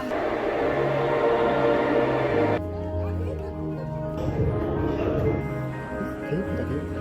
Thank you.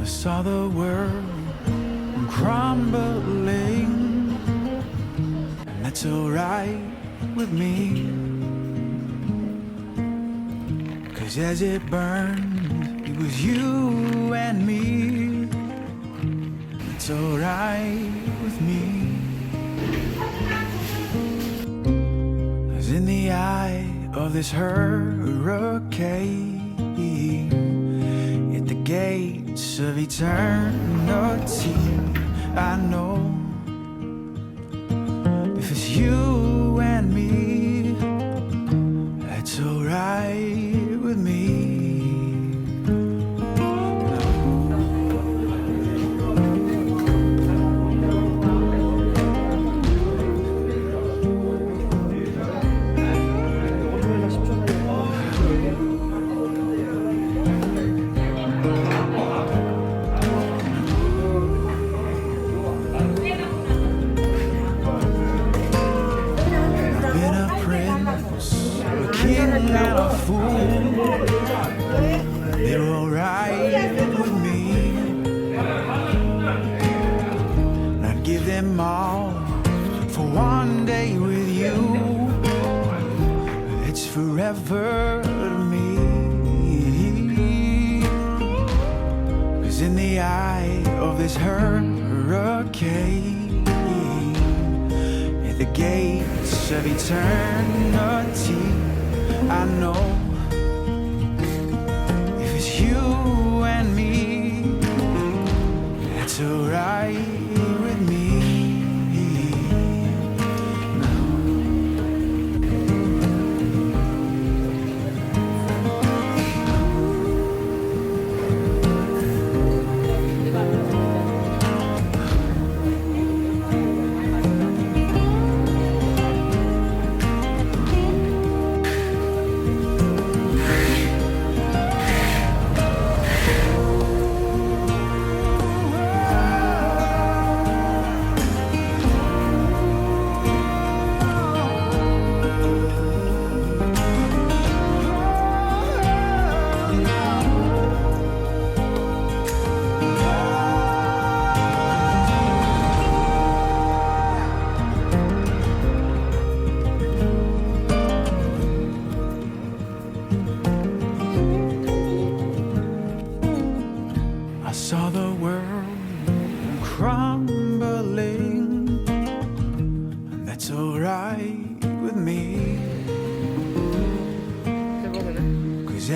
I saw the world crumbling, and that's alright with me. Cause as it burned, it was you and me. It's alright with me. Cause in the eye of this hurricane, gates of eternity, I know. If it's you for one day with you. It's forever to me. Cause in the eye of this hurricane at the gates of eternity. I know if it's you and me, that's alright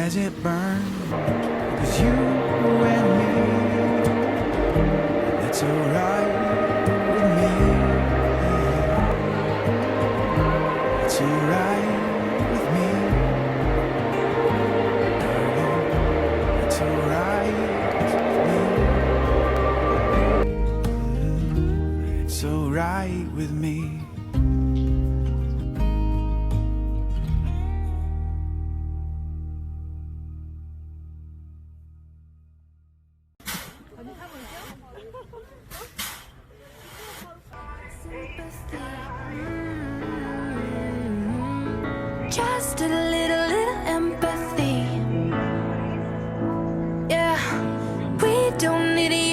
as it burned, it you and me. That's alright with me. It's alright with me. Darling, it's alright with me. It's alright with me. Mm-hmm. Just a little, little empathy. Yeah, we don't need